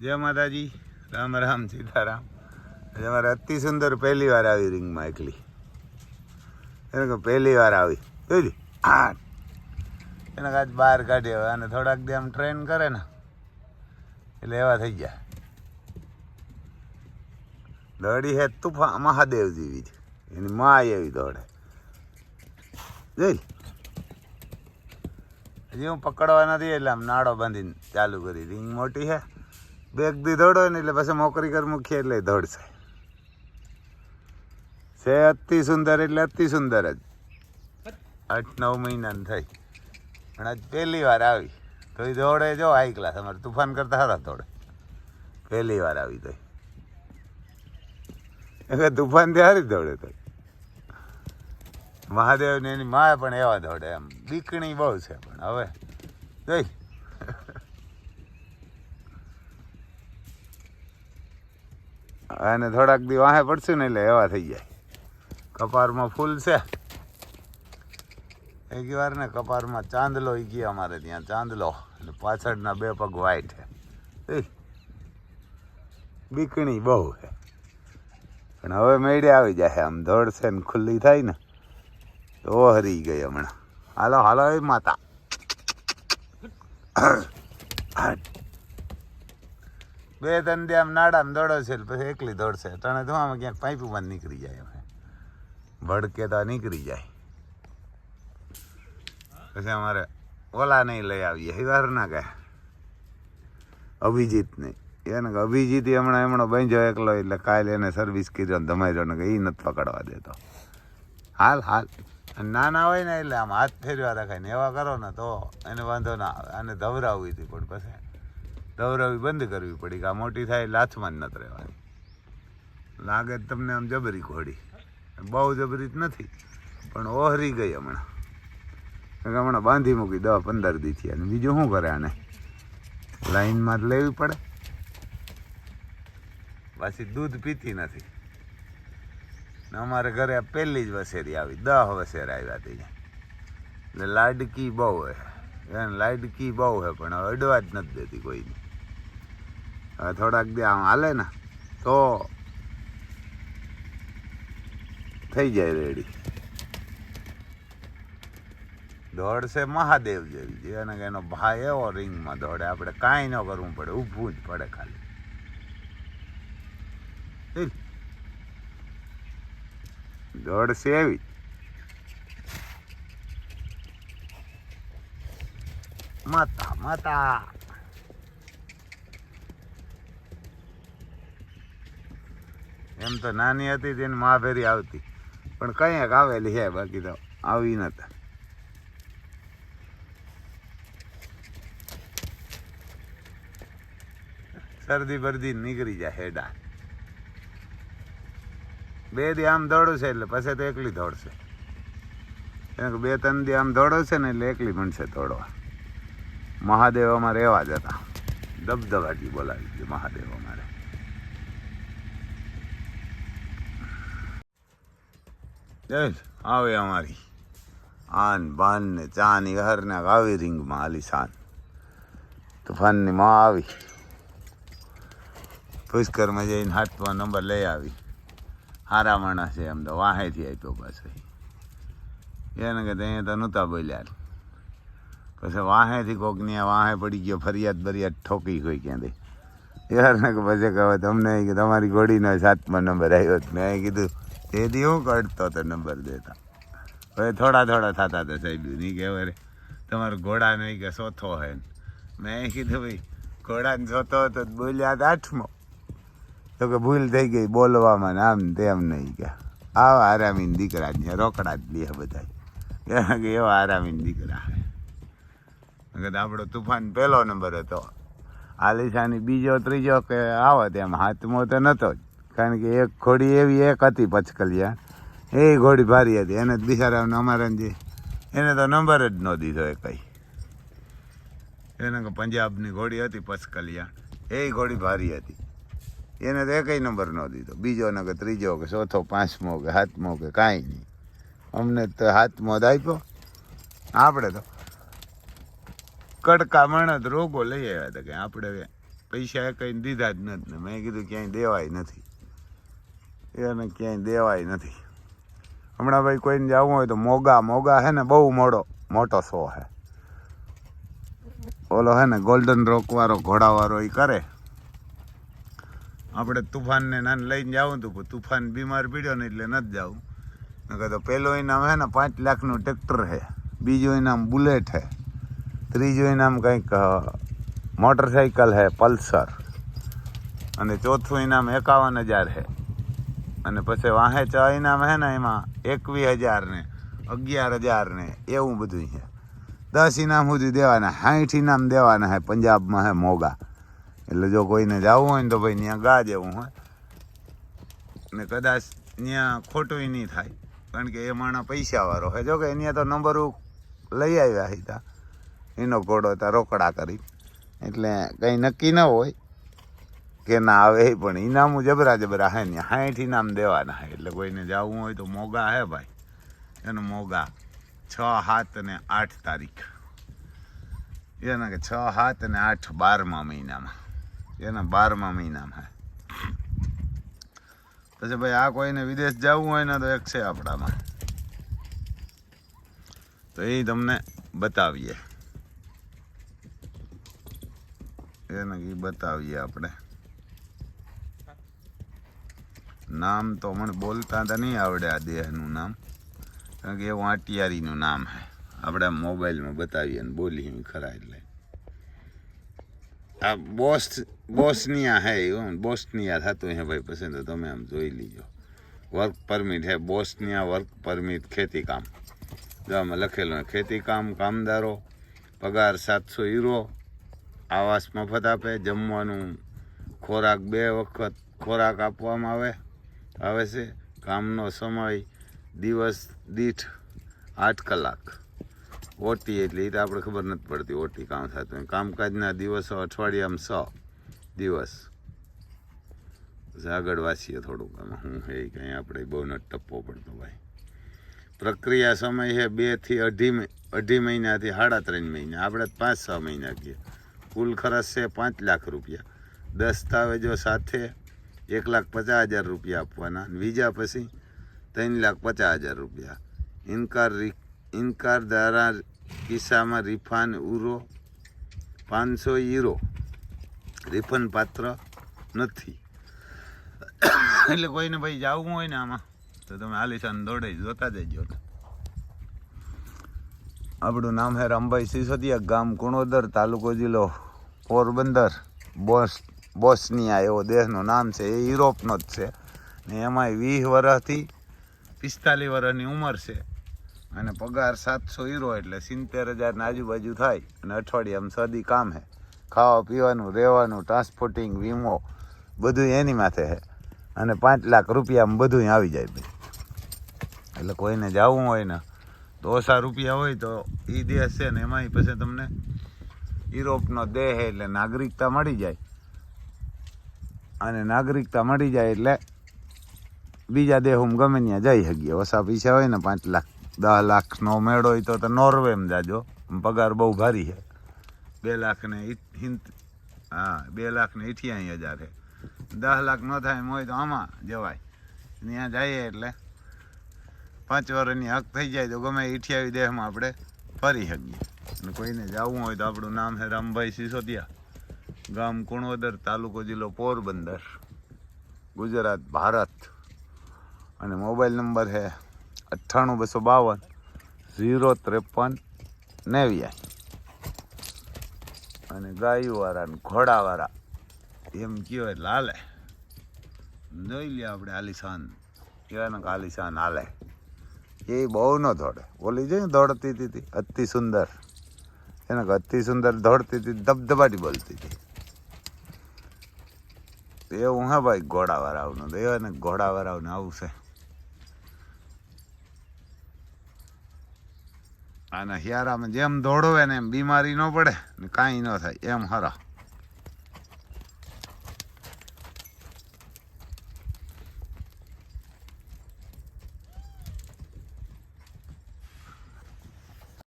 જય માતાજી. રામ રામ, સીતારામ. આજે અતિ સુંદર પહેલી વાર આવી રિંગમાં એકલી. એને કહું, પહેલી વાર આવી. જોઈ હા એને કાચ બહાર કાઢી હવે. અને થોડાક દી આમ ટ્રેન કરે ને, એટલે એવા થઈ ગયા. દોડી હે તુફા મહાદેવ જેવી છે એની મા એવી દોડે. જોઈ હજી હું પકડવા નથી એટલે આમ નાડો બાંધીને ચાલુ કરી. રિંગ મોટી છે બેગ દી દોડો ને એટલે પછી મોકરી કર મૂકીએ એટલે દોડશે. છે અતિ સુંદર એટલે અતિ સુંદર જ. આઠ નવ મહિનાની થઈ. પણ આજ પહેલી વાર આવી. તો એ દોડે જો હાઈ ક્લાસ અમારે તુફાન કરતા હતા દોડે. પહેલી વાર આવી તો એટલે તુફાન ત્યારે દોડે તો. મહાદેવ ને એની માં પણ એવા દોડે એમ. બીકણી બહુ છે પણ હવે. જોઈ. અને થોડાક દી વાહે પડશું ને એટલે એવા થઈ જાય. કપારમાં ફૂલ છે. એક વાર ને, કપારમાં ચાંદલો ઈ ગયા અમારે ત્યાં, ચાંદલો. અને પાછળના બે પગ વાઈટ છે. બીકણી બહુ છે. પણ હવે મેળે આવી જાય આમ દોડશે ને ખુલ્લી થાય ને, તો હરી ગઈ હમણાં. હાલો હાલો, એ માતા. બે ત્રણ દે આમ નાડામાં દોડો છે પછી એકલી દોડશે. તણે ધોવામાં ક્યાંક પાઇપમાં જ નીકળી જાય હવે ભડકે તો નીકળી જાય. પછી અમારે ઓલા નહીં લઈ આવીએ હિવાર ના કે? અભિજીત નહીં એને કે અભિજીત હમણાં એમણો બંજો એકલો, એટલે કાલે એને સર્વિસ કર્યો ધમાર્યો ને કે એ નથી પકડવા દેતો. હાલ હાલ. નાના હોય ને એટલે આમ હાથ ફેરવા રખાય ને એવા કરો ને તો એને વાંધો ના આવે. આને ધવરાવવી હતી પણ પછી. ધવરાવી બંધ કરવી પડી, કે આ મોટી થાય લાથમાં જ નથી રહેવાની. લાગે તમને આમ જબરી ઘોડી. બહુ જબરી જ નથી, પણ ઓહરી ગઈ હમણાં. હમણાં બાંધી મૂકી દસ પંદર દી થયા અને બીજું શું કરે આને? લાઈનમાં જ લેવી પડે. પાછી દૂધ પીતી નથી. ને અમારે ઘરે પહેલી જ વસેરી આવી, દહ વસેર આવ્યા હતી એટલે લાડકી બહુ હે. લાડકી બહુ હે, પણ અડવા જ નથી દેતી કોઈને. થોડાક દે આમ હાલે ને, તો થઈ જાય રેડી દોડશે મહાદેવ જેવી છે અને એનો ભાઈ એવો રિંગમાં દોડે. આપણે કાંઈ ન કરવું પડે, ઊભું જ પડે ખાલી. દોડશે એવી. માતા માતા. એમ તો નાની હતી તેની મા ફેરી આવતી. પણ કંઈક આવેલી છે, બાકી તો આવી નતા. શરદી બરદી નીકળી જાય હેડા. બે દી આમ દોડું છે એટલે પછી તો એકલી દોડશે. બે ત્રણ દી આમ દોડો છે ને એટલે એકલી મળશે દોડવા. મહાદેવ અમારે એવા જ હતા. દબદબાથી બોલાવી મહાદેવ અમારે. જય આવે અમારી. આન, બાન ને ચાની હર ને આવી રીંગમાં આલી શાન તુફાનની માં આવી. પુષ્કરમાં જઈને હાથમાં નંબર લઈ આવી. હારા માણસ છે એમ તો વાહેથી આપ્યો પાછો. એને કે ત્યાં તો નહોતા બોલ્યા પછી વાહેથી કોક ને વાહે પડી ગયો, ફરિયાદ બરિયાદ ઠોકી કોઈ ક્યાંથી. યાર ને કે પછી કહે તમને કે તમારી ઘોડીનો સાતમો નંબર આવ્યો. મેં કીધું તેથી હું કરતો તો નંબર દેતા. હવે થોડા થોડા થતા હતા સાહેબ નહીં કે અરે તમારો ઘોડા નહીં કે ચોથો હે મેં કીધું ભાઈ, ઘોડાને જોતો હતો તો બોલ્યા હતા આઠમો. તો કે ભૂલ થઈ ગઈ, બોલવામાં ને આમ તેમ નહીં કે. આવા આરામીન દીકરા જ રોકડા જ લે બધા કે એવા આરામીન દીકરા કે આપણો તુફાન પહેલો નંબર હતો. આલિશાની બીજો, ત્રીજો કે આવો તેમ હાથમો તો નહોતો જ. કારણ કે એક ઘોડી એવી એક હતી પચકલિયા. એ ઘોડી ભારી હતી. એને જ બિચારાને અમારે જે એને તો નંબર જ ન દીધો એ કંઈ એને કે પંજાબની ઘોડી હતી પચકલિયા. એ ઘોડી ભારી હતી. એને તો એકય નંબર ન દીધો. બીજો ને કે ત્રીજો કે ચોથો, પાંચમો કે સાતમો કે કાંઈ નહીં. અમને તો હાથમો જ આપ્યો. આપણે તો કડકા માણસ રોગો લઈ આવ્યા હતા કે આપણે પૈસા કંઈ દીધા જ નથી મેં કીધું ક્યાંય દેવાય નથી. એને ક્યાંય દેવાય નથી. હમણાં ભાઈ કોઈને જવું હોય તો મોગા મોગા હે ને બહુ મોડો, મોટો શો હે. ઓલો હે ને ગોલ્ડન રોકવાળો ઘોડાવાળો એ કરે. આપણે તુફાનને નાને લઈને જવું હતું તુફાન બીમાર પીડ્યો ને એટલે નથી જવું નકર તો પહેલો ઇનામ હે ને પાંચ લાખનું ટ્રેક્ટર હે. બીજું ઇનામ બુલેટ હે. ત્રીજું ઇનામ કંઈક મોટરસાઇકલ હે પલ્સર અને ચોથું ઇનામ એકાવન હજાર હે. અને પછી વાહે છ ઇનામ હે ને એમાં એકવીસ હજાર ને અગિયાર હજાર ને એવું બધું છે. દસ ઇનામ સુધી દેવાના સાઠ ઇનામ દેવાના હે પંજાબમાં હે મોગા. એટલે જો કોઈને જવું હોય ને તો ભાઈ ત્યાં ગા જેવું હોય ને કદાચ ત્યાં ખોટું નહીં થાય, કારણ કે એ માણસ પૈસાવાળો હોય જો કે અહીંયા તો નંબર લઈ આવ્યા હતા એનો ઘોડો હતા રોકડા કરી. એટલે કંઈ નક્કી ન હોય. કે ના આવે પણ. ઇનામો જબરા જબરા હે ને. સાઠ ઇનામ દેવાના હે. એટલે કોઈને જવું હોય તો મોગા હે ભાઈ. એનું મોગા છ, સાત અને આઠ તારીખ. એના કે છ, સાત અને આઠ બારમા મહિનામાં. એના બારમા મહિનામાં હે. પછી ભાઈ આ કોઈને વિદેશ જવું હોય ને તો એક છે આપણામાં. તો એ તમને બતાવીએ. એને એ બતાવીએ આપણે. નામ તો મને બોલતા તો નહીં આવડે આ દેહનું નામ. કારણ કે એ વાંટિયારીનું નામ છે આપણે મોબાઈલમાં બતાવીએ ને બોલીએ ખરા એટલે. આ બોસ બોસનિયા હે એવું બોસનિયા થતું હે ભાઈ પછી તો તમે આમ જોઈ લીજો. વર્ક પરમિટ હે, બોસનિયા વર્ક પરમિટ ખેતી કામ જો આમાં લખેલું હે ખેતી કામ કામદારો, પગાર સાતસો યુરો આવાસ મફત આપે, જમવાનું ખોરાક બે વખત ખોરાક આપવામાં આવે આવે છે કામનો સમય, દિવસ, દીઠ આઠ કલાક. ઓટી એટલે એ તો આપણે ખબર નથી પડતી ઓટી કામ થતું. કામકાજના દિવસો અઠવાડિયામાં સો દિવસ. આગળ વાંચીએ થોડુંક આમાં. હું હે કંઈ આપણે બહુ ન ટપ્પો પડતો ભાઈ. પ્રક્રિયા સમય છે બેથી અઢી અઢી મહિનાથી સાડા ત્રણ મહિના. આપણે પાંચ છ મહિના કહીએ કુલ ખર્ચ છે પાંચ લાખ રૂપિયા. દસ્તાવેજો સાથે એક લાખ પચાસ હજાર રૂપિયા આપવાના બીજા પછી ત્રણ લાખ પચાસ હજાર રૂપિયા. ઇનકાર ઇનકાર દ્વારા કિસ્સામાં રિફાન ઉરો પાંચસો યુરો રિફંડ પાત્ર નથી. એટલે કોઈને ભાઈ જવું હોય ને આમાં, તો તમે આલિશાન દોડે જોતા જજો. આપણું નામ હે રામભાઈ સિસોદિયા ગામ કુણોદર તાલુકો જિલ્લો પોરબંદર બોસ બોસનિયા એવો દેશનું નામ છે, એ યુરોપનો જ છે. ને એમાંય વીસ વર્ષથી પિસ્તાલીસ વર્ષની ઉંમર છે. અને પગાર સાતસો યુરો એટલે સિત્તેર હજારની આજુબાજુ થાય અને અઠવાડિયામાં સદી કામ હે. ખાવા પીવાનું, રહેવાનું ટ્રાન્સપોર્ટિંગ વીમો બધું એની માથે છે અને પાંચ લાખ રૂપિયામાં બધું આવી જાય ભાઈ. એટલે કોઈને જવું હોય ને તો ઓછા રૂપિયા હોય તો એ દેશ છે ને એમાંય પછી તમને યુરોપનો દેહ એટલે નાગરિકતા મળી જાય. અને નાગરિકતા મળી જાય એટલે બીજા દેહમાં ગમે ત્યાં જઈ શકીએ. ઓછા પૈસા હોય ને પાંચ લાખ દસ લાખનો મેળો હોય તો તો નોર્વેમાં જાજો. પગાર બહુ ભારી છે. બે લાખ ને હિંત હા, બે લાખ ને અઠ્યાસી હજાર છે. દસ લાખ ન થાય એમ હોય તો આમાં જવાય. ત્યાં જઈએ એટલે પાંચ વર્ષની હક થઈ જાય તો ગમે ઇઠ્યાવી દેહમાં આપણે ફરી શકીએ. અને કોઈને જવું હોય તો આપણું નામ છે રામભાઈ સિસોદિયા. ગામ કુણોદર તાલુકો જિલ્લો પોરબંદર, ગુજરાત, ભારત. અને મોબાઈલ નંબર છે અઠ્ઠાણું, બસો બાવન, ઝીરો ત્રેપન, નેવ્યાસી. અને ગાયુવાળા ને ઘોડાવાળા, એમ કહેવાય હાલે. જોઈ લે આપણે આલિશાન, કહેવાય ને આલિશાન હાલે. એ બહુ ન દોડે. ઓલી જોઈ દોડતી હતી અતિ સુંદર. એને અતિ સુંદર દોડતી હતી, ધબધબાટી બોલતી હતી. એવું હે ભાઈ, ઘોડાવાળાઓનું તો એને ઘોડાવાળાઓને આવું છે. અને હિયારામાં જેમ દોડો ને એમ બીમારી ન પડે ને કાંઈ ન થાય, એમ હરા.